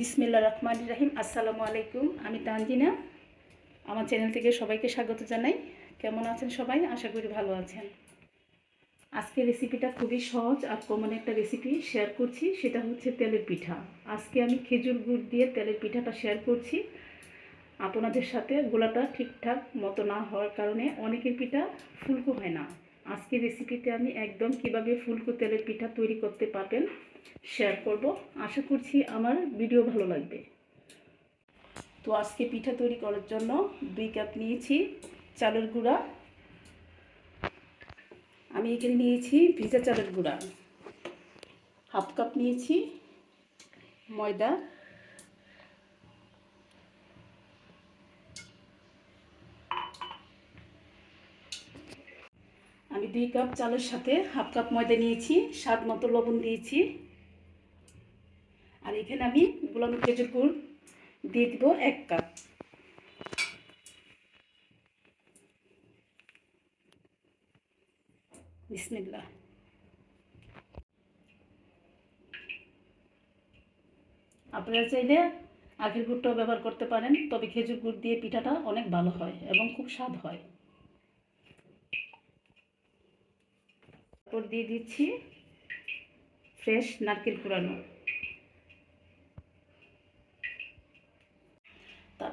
বিসমিল্লা রহমান রাহিম, আসসালামু আলাইকুম। আমি তানজিনা, আমার চ্যানেল থেকে সবাইকে স্বাগত জানাই। কেমন আছেন সবাই? আশা করি ভালো আছেন। আজকে রেসিপিটা খুবই সহজ আর কমন একটা রেসিপি শেয়ার করছি, সেটা হচ্ছে তেলের পিঠা। আজকে আমি খেজুর গুড় দিয়ে তেলের পিঠাটা শেয়ার করছি। আপনাদের সাথে গোলাটা ঠিকঠাক মতো না হওয়ার কারণে অনেকের পিঠা ফুলকো হয় না। আজকে রেসিপিতে আমি একদম কীভাবে ফুলকো তেলের পিঠা তৈরি করতে পারবেন শেয়ার করব। আশা করছি আমার ভিডিও ভালো লাগবে। তো আজকে পিঠা তৈরি করার জন্য দুই কাপ নিয়েছি চালের গুঁড়া। আমি এখানে নিয়েছি ভিজা চালের গুঁড়া। হাফ কাপ নিয়েছি ময়দা। আমি দুই কাপ চালের সাথে হাফ কাপ ময়দা নিয়েছি, স্বাদ মতো লবণ দিয়েছি। এখানে আমি গোলাম খেজুর গুড় দিয়ে দিব এক কাপ। বিসমিল্লা আপনারা চাইলে আখের গুড়টাও ব্যবহার করতে পারেন, তবে খেজুর গুড় দিয়ে পিঠাটা অনেক ভালো হয় এবং খুব স্বাদ হয়। তারপর দিয়ে দিচ্ছি ফ্রেশ নারকেল কুড়ানো।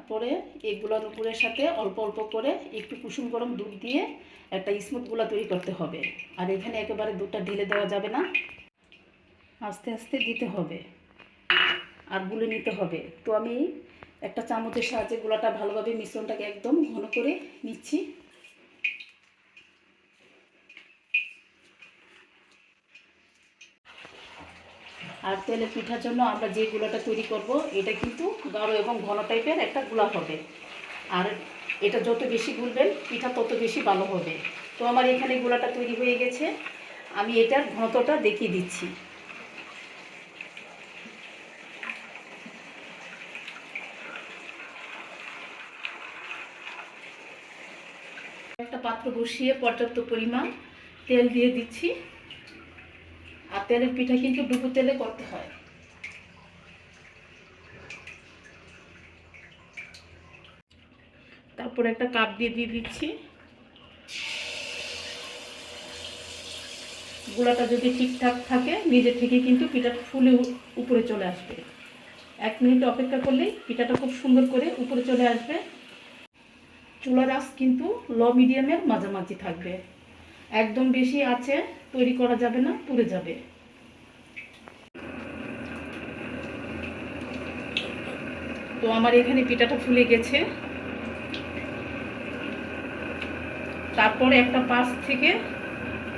তারপরে এই দুপুরের সাথে অল্প অল্প করে একটু কুসুম গরম দুধ দিয়ে একটা স্মুথগুলা তৈরি করতে হবে। আর এখানে একেবারে দুধটা ঢেলে দেওয়া যাবে না। আস্তে আস্তে দিতে হবে। আর গুলে নিতে হবে। তো আমি একটা চামচের সাহায্যে গুলাটা ভালোভাবে মিশ্রণটাকে একদম ঘন করে নিচ্ছি। আর তেলের পিঠার জন্য আমরা যে গুলাটা তৈরি করব, এটা কিন্তু গাঢ় এবং ঘন টাইপের একটা গুলা হবে। আর এটা যত বেশি গুলবেন, পিঠা তত বেশি ভালো হবে। তো আমার এখানে গুলাটা তৈরি হয়ে গেছে। আমি এটার ঘনত্বটা দেখিয়ে দিচ্ছি। একটা পাত্র বসিয়ে পর্যাপ্ত পরিমাণ তেল দিয়ে দিচ্ছি। আর তেলের পিঠা কিন্তু ডুবো তেলে করতে হয়। তারপর একটা কাপ দিয়ে দিয়ে দিচ্ছি। গুঁড়াটা যদি ঠিকঠাক থাকে, নিজে থেকে কিন্তু পিঠাটা ফুলে উপরে চলে আসবে। এক মিনিট অপেক্ষা করলেই পিঠাটা খুব সুন্দর করে উপরে চলে আসবে। চুলার আঁচ কিন্তু লো মিডিয়ামের মাঝামাঝি থাকবে। একদম বেশি আছে তৈরি করা যাবে না, পুড়ে যাবে। তো আমার এখানে পিঠাটা ফুলে গেছে। তারপরে একটা পাশ থেকে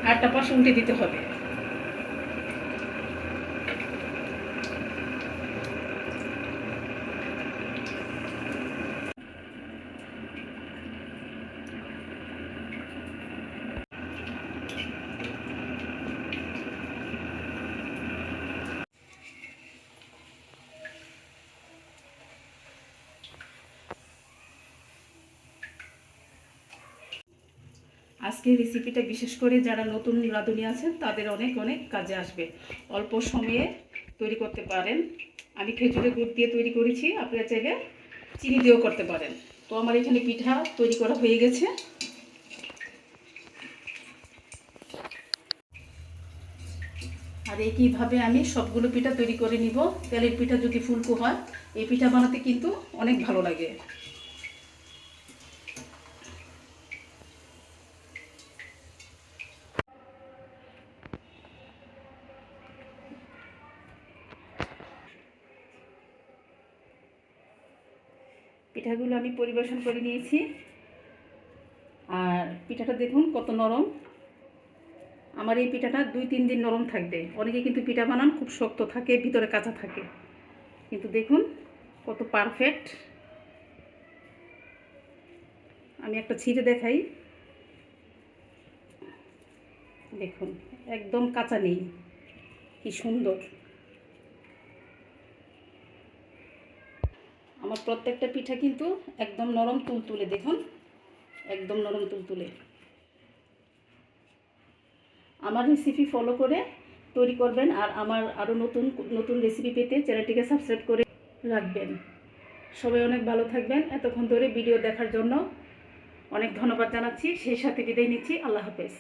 আরেকটা পাশ উল্টে দিতে হবে। আজকের রেসিপিটা বিশেষ করে যারা নতুন রাঁধুনি আছেন, তাদের অনেক অনেক কাজে আসবে। অল্প সময়ে তৈরি করতে পারেন। আমি খেজুরের গুড় দিয়ে তৈরি করেছি, আপনারা চাইলে চিনি দিয়েও করতে পারেন। তো আমার এখানে পিঠা তৈরি করা হয়ে গেছে। আর একইভাবে আমি সবগুলো পিঠা তৈরি করে নিব। তেলের পিঠা যদি ফুলকো হয়, এই পিঠা বানাতে কিন্তু অনেক ভালো লাগে। পিঠাগুলো আমি পরিবেশন করে নিয়েছি। আর পিঠাটা দেখুন কত নরম। আমার এই পিঠাটা দুই তিন দিন নরম থাকবে। অনেকে কিন্তু পিঠা বানান, খুব শক্ত থাকে, ভিতরে কাঁচা থাকে। কিন্তু দেখুন কত পারফেক্ট আমি একটা ছিঁড়ে দেখাই। দেখুন, একদম কাঁচা নেই। কি সুন্দর। আমার প্রত্যেকটা পিঠা কিন্তু একদম নরম তুলতুলে, দেখুন। একদম নরম তুলতুলে। আমার রেসিপি ফলো করে তৈরি করবেন আর আমার আরও নতুন নতুন রেসিপি পেতে চ্যানেলটিকে সাবস্ক্রাইব করে রাখবেন। সবাই অনেক ভালো থাকবেন। এতক্ষণ ধরে ভিডিও দেখার জন্য অনেক ধন্যবাদ জানাচ্ছি। সেই সাথে বিদায় নিচ্ছি। আল্লাহ হাফেজ।